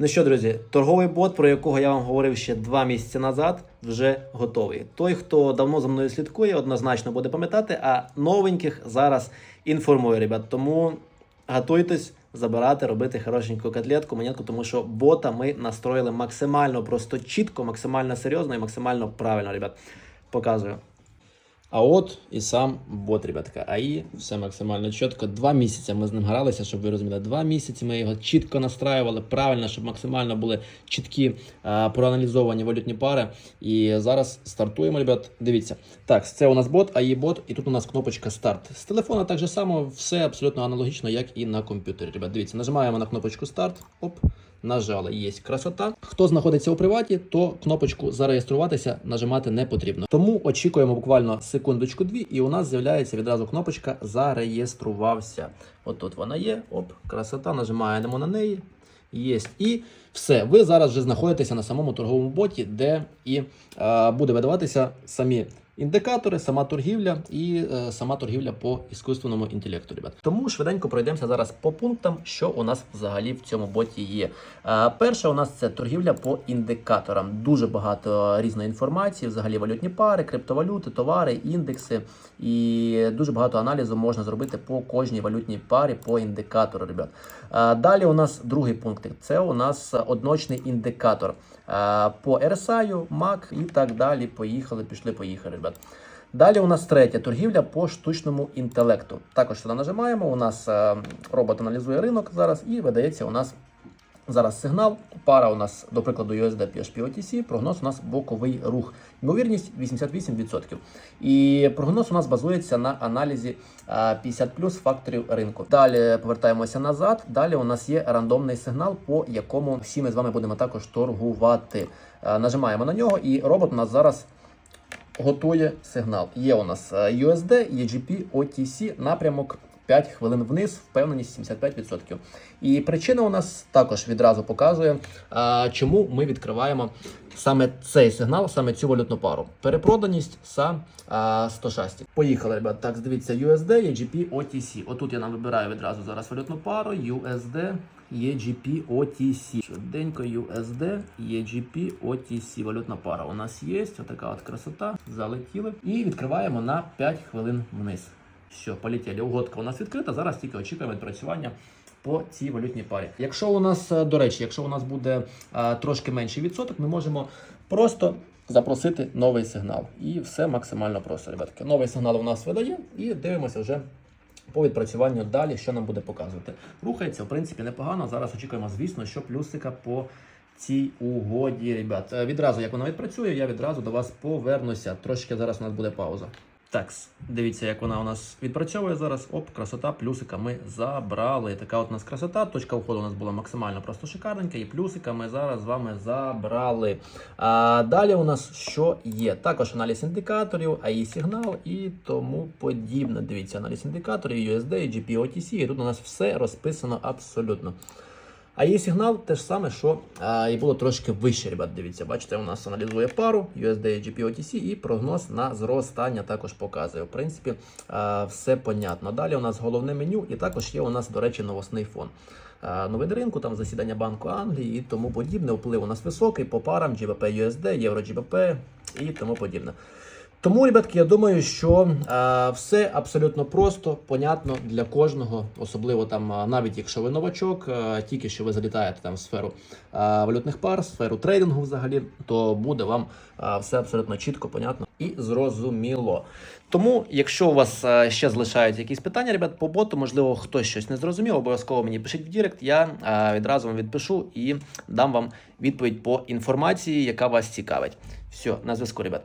Ну що, друзі, торговий бот, про якого я вам говорив ще два місяці назад, вже готовий. Той, хто давно за мною слідкує, однозначно буде пам'ятати, а новеньких зараз інформую, ребят. Тому готуйтесь забирати, робити хорошеньку котлетку, монетку, тому що бота ми настроїли максимально просто чітко, максимально серйозно і максимально правильно, ребят. Показую. А от і сам бот, ребятка. АІ, все максимально чітко. Два місяці ми з ним гралися, щоб ви розуміли. Два місяці ми його чітко настраювали, правильно, щоб максимально були чіткі а, проаналізовані валютні пари. І зараз стартуємо, ребят. Дивіться. Так, це у нас бот, АІ бот, і тут у нас кнопочка старт. З телефона так же само, все абсолютно аналогічно, як і на комп'ютері. Ребят, дивіться, нажимаємо на кнопочку старт. Оп. Нажали, є красота. Хто знаходиться у приваті, то кнопочку зареєструватися нажимати не потрібно. Тому очікуємо буквально секундочку-дві, і у нас з'являється відразу кнопочка Зареєструвався. От тут вона є. Оп, красота. Нажимаємо на неї. Є. І все. Ви зараз вже знаходитеся на самому торговому боті, де і е, буде видаватися самі індикатори, сама торгівля і е, сама торгівля по іскусственному інтелекту. Ребят. Тому швиденько пройдемося зараз по пунктам, що у нас взагалі в цьому боті є. Е, перше, у нас це торгівля по індикаторам. Дуже багато різної інформації, взагалі валютні пари, криптовалюти, товари, індекси. І дуже багато аналізу можна зробити по кожній валютній парі по індикатору. Ребят. Е, далі у нас другий пункт. Це у нас одночний індикатор. Е, по RSI, MAC і так далі. Поїхали, пішли, поїхали, ребят. Далі у нас третя торгівля по штучному інтелекту. Також сюди нажимаємо. У нас е, робот аналізує ринок зараз і видається у нас зараз сигнал. Пара у нас, до прикладу, USD PHP OTC, прогноз у нас боковий рух. Ймовірність 88%. І прогноз у нас базується на аналізі е, 50 плюс факторів ринку. Далі повертаємося назад. Далі у нас є рандомний сигнал, по якому всі ми з вами будемо також торгувати. Е, Нажимаємо на нього, і робот у нас зараз готує сигнал. Є у нас е, USD, EGP, OTC, напрямок 5 хвилин вниз, впевненість 75%. І причина у нас також відразу показує, чому ми відкриваємо саме цей сигнал, саме цю валютну пару. Перепроданість сам 106. Поїхали, ребят. Так, дивіться, USD, EGP, OTC. Отут я нам вибираю відразу зараз валютну пару, USD. EGP OTC. Швиденько USD, EGP OTC. Валютна пара у нас є. Отака от красота. Залетіли. І відкриваємо на 5 хвилин вниз. Все, полетіли. Угодка у нас відкрита. Зараз тільки очікуємо відпрацювання по цій валютній парі. Якщо у нас, е, до речі, якщо у нас буде а, трошки менший відсоток, ми можемо просто запросити новий сигнал. І все максимально просто, ребятки. Новий сигнал у нас видає, і дивимося вже. По відпрацюванню далі, що нам буде показувати. Рухається, в принципі, непогано. Зараз очікуємо, звісно, що плюсика по цій угоді, ребят. Е, Відразу, як вона відпрацює, я відразу до вас повернуся. Трошки зараз у нас буде пауза. Так, дивіться, як вона у нас відпрацьовує зараз. Оп, красота, плюсика ми забрали. Така от у нас красота. Точка входу у нас була максимально просто шикарненька. І плюсика ми зараз з вами забрали. А далі у нас що є? Також аналіз індикаторів, AI сигнал і тому подібне. Дивіться, аналіз індикаторів, USD, GP, OTC. І тут у нас все розписано абсолютно. А є сигнал те ж саме, що а, і було трошки вище, ребят. Дивіться, бачите, у нас аналізує пару USD GP OTC і прогноз на зростання також показує. В принципі, а, все понятно. Далі у нас головне меню, і також є у нас, до речі, новосний фон. Новин ринку, там засідання Банку Англії і тому подібне. Вплив у нас високий по парам GBP USD, Євро GBP і тому подібне. Тому, ребятки, я думаю, що е, все абсолютно просто, понятно для кожного, особливо там, навіть якщо ви новачок, е, тільки що ви залітаєте там в сферу е, валютних пар, сферу трейдингу взагалі, то буде вам е, все абсолютно чітко, понятно і зрозуміло. Тому, якщо у вас е, ще залишаються якісь питання, ребят, по боту, можливо, хтось щось не зрозумів, обов'язково мені пишіть в Директ, я е, відразу вам відпишу і дам вам відповідь по інформації, яка вас цікавить. Все, на зв'язку, ребят.